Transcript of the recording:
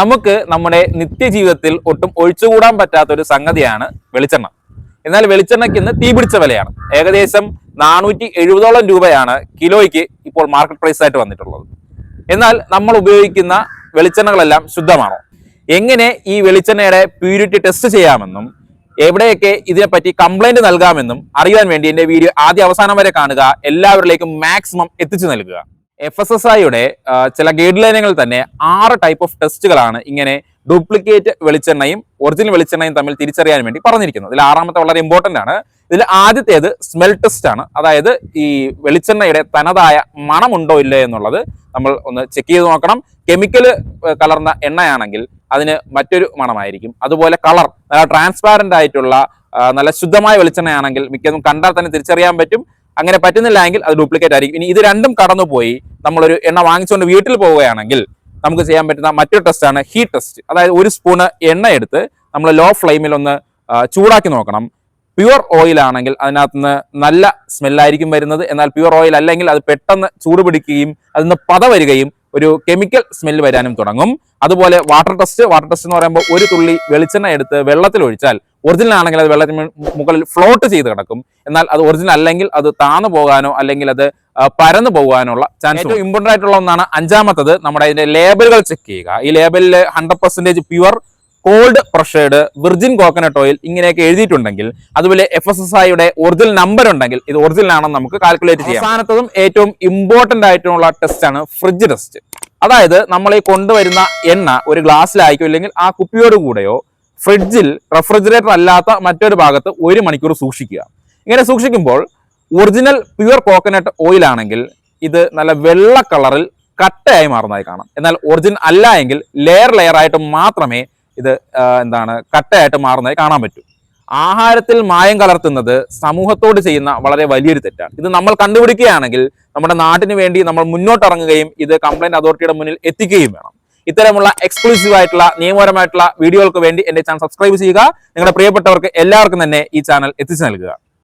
നമുക്ക് നമ്മുടെ നിത്യജീവിതത്തിൽ ഒട്ടും ഒഴിച്ചുകൂടാൻ പറ്റാത്ത ഒരു സംഗതിയാണ് വെളിച്ചെണ്ണ. എന്നാൽ വെളിച്ചെണ്ണയ്ക്ക് ഇന്ന് തീപിടിച്ച വിലയാണ്. ഏകദേശം നാനൂറ്റി എഴുപതോളം രൂപയാണ് കിലോയ്ക്ക് ഇപ്പോൾ മാർക്കറ്റ് പ്രൈസ് ആയിട്ട് വന്നിട്ടുള്ളത്. എന്നാൽ നമ്മൾ ഉപയോഗിക്കുന്ന വെളിച്ചെണ്ണകളെല്ലാം ശുദ്ധമാണോ? എങ്ങനെ ഈ വെളിച്ചെണ്ണയുടെ പ്യൂരിറ്റി ടെസ്റ്റ് ചെയ്യാമെന്നും എവിടെയൊക്കെ ഇതിനെപ്പറ്റി കംപ്ലൈന്റ് നൽകാമെന്നും അറിയാൻ വേണ്ടി എന്റെ വീഡിയോ ആദ്യ അവസാനം വരെ കാണുക. എല്ലാവരിലേക്കും മാക്സിമം എത്തിച്ചു നൽകുക. എഫ് എസ് എസ് ഐയുടെ ചില ഗൈഡ് ലൈനുകൾ തന്നെ ആറ് ടൈപ്പ് ഓഫ് ടെസ്റ്റുകളാണ് ഇങ്ങനെ ഡ്യൂപ്ലിക്കേറ്റ് വെളിച്ചെണ്ണയും ഒറിജിനൽ വെളിച്ചെണ്ണയും തമ്മിൽ തിരിച്ചറിയാൻ വേണ്ടി പറഞ്ഞിരിക്കുന്നത്. ഇതിൽ ആറാമത്തെ വളരെ ഇമ്പോർട്ടന്റ് ആണ്. ഇതിൽ ആദ്യത്തേത് സ്മെൽ ടെസ്റ്റ് ആണ്. അതായത് ഈ വെളിച്ചെണ്ണയുടെ തനതായ മണമുണ്ടോ ഇല്ലേ എന്നുള്ളത് നമ്മൾ ഒന്ന് ചെക്ക് ചെയ്ത് നോക്കണം. കെമിക്കൽ കലർന്ന എണ്ണയാണെങ്കിൽ അതിന് മറ്റൊരു മണമായിരിക്കും. അതുപോലെ കളർ നല്ല ട്രാൻസ്പാരന്റ് ആയിട്ടുള്ള നല്ല ശുദ്ധമായ വെളിച്ചെണ്ണയാണെങ്കിൽ മിക്കതും കണ്ടാൽ തന്നെ തിരിച്ചറിയാൻ പറ്റും. അങ്ങനെ പറ്റുന്നില്ല എങ്കിൽ അത് ഡ്യൂപ്ലിക്കേറ്റ് ആയിരിക്കും. ഇനി ഇത് രണ്ടും കടന്നുപോയി നമ്മളൊരു എണ്ണ വാങ്ങിച്ചുകൊണ്ട് വീട്ടിൽ പോവുകയാണെങ്കിൽ നമുക്ക് ചെയ്യാൻ പറ്റുന്ന മറ്റൊരു ടെസ്റ്റാണ് ഹീറ്റ് ടെസ്റ്റ് അതായത് ഒരു സ്പൂണ് എണ്ണ എടുത്ത് നമ്മൾ ലോ ഫ്ലെയിമിൽ ഒന്ന് ചൂടാക്കി നോക്കണം. പ്യുവർ ഓയിൽ ആണെങ്കിൽ അതിനകത്ത് നിന്ന് നല്ല സ്മെല്ലായിരിക്കും വരുന്നത്. എന്നാൽ പ്യുവർ ഓയിൽ അല്ലെങ്കിൽ അത് പെട്ടെന്ന് ചൂട് പിടിക്കുകയും അതിൽ നിന്ന് പത വരികയും ഒരു കെമിക്കൽ സ്മെല്ല് വരാനും തുടങ്ങും. അതുപോലെ വാട്ടർ ടെസ്റ്റ് വാട്ടർ ടെസ്റ്റ് എന്ന് പറയുമ്പോൾ ഒരു തുള്ളി വെളിച്ചെണ്ണ എടുത്ത് വെള്ളത്തിൽ ഒഴിച്ചാൽ ഒറിജിനൽ ആണെങ്കിൽ അത് വെള്ളത്തിന് മുകളിൽ ഫ്ലോട്ട് ചെയ്ത് കിടക്കും. എന്നാൽ അത് ഒറിജിനൽ അല്ലെങ്കിൽ അത് താന്നു പോകാനോ അല്ലെങ്കിൽ അത് പരന്നു പോകാനുള്ള ചാൻസ് ഏറ്റവും ഇമ്പോർട്ടന്റ് ആയിട്ടുള്ള ഒന്നാണ് അഞ്ചാമത്തത് നമ്മുടെ അതിന്റെ ലേബലുകൾ ചെക്ക് ചെയ്യുക. ഈ ലേബലിൽ hundred percentage pure cold pressed virgin coconut oil ഇങ്ങനെയൊക്കെ എഴുതിയിട്ടുണ്ടെങ്കിൽ അതുപോലെ എഫ് എസ് എസ് ഐയുടെ ഒറിജിനൽ നമ്പർ ഉണ്ടെങ്കിൽ ഇത് ഒറിജിനൽ ആണെന്ന് നമുക്ക് കാൽക്കുലേറ്റ് ചെയ്യാം. അവസാനത്തതും ഏറ്റവും ഇമ്പോർട്ടന്റ് ആയിട്ടുള്ള ടെസ്റ്റ് ആണ് ഫ്രിഡ്ജ് ടെസ്റ്റ് അതായത് നമ്മൾ ഈ കൊണ്ടുവരുന്ന എണ്ണ ഒരു ഗ്ലാസ്സിലായിരിക്കും അല്ലെങ്കിൽ ആ കുപ്പിയോട് കൂടെയോ ഫ്രിഡ്ജിൽ റെഫ്രിജറേറ്റർ അല്ലാത്ത മറ്റൊരു ഭാഗത്ത് ഒരു മണിക്കൂർ സൂക്ഷിക്കുക. ഇങ്ങനെ സൂക്ഷിക്കുമ്പോൾ ഒറിജിനൽ പ്യുവർ കോക്കനട്ട് ഓയിൽ ആണെങ്കിൽ ഇത് നല്ല വെള്ള കളറിൽ കട്ടയായി മാറുന്നതായി കാണാം. എന്നാൽ ഒറിജിനൽ അല്ല എങ്കിൽ ലെയർ ലെയർ ആയിട്ട് മാത്രമേ ഇത് എന്താണ് കട്ടയായിട്ട് മാറുന്നതായി കാണാൻ പറ്റും. ആഹാരത്തിൽ മായം കലർത്തുന്നത് സമൂഹത്തോട് ചെയ്യുന്ന വളരെ വലിയൊരു തെറ്റാണ്. ഇത് നമ്മൾ കണ്ടുപിടിക്കുകയാണെങ്കിൽ നമ്മുടെ നാട്ടിന് വേണ്ടി നമ്മൾ മുന്നോട്ടിറങ്ങുകയും ഇത് കംപ്ലൈന്റ് അതോറിറ്റിയുടെ മുന്നിൽ എത്തിക്കുകയും വേണം. ഇത്തരമുള്ള എക്സ്ക്ലൂസീവ് ആയിട്ടുള്ള നിയമപരമായിട്ടുള്ള വീഡിയോകൾക്ക് വേണ്ടി എന്റെ ചാനൽ സബ്സ്ക്രൈബ് ചെയ്യുക. നിങ്ങളുടെ പ്രിയപ്പെട്ടവർക്ക് എല്ലാവർക്കും തന്നെ ഈ ചാനൽ എത്തിച്ചു നൽകുക.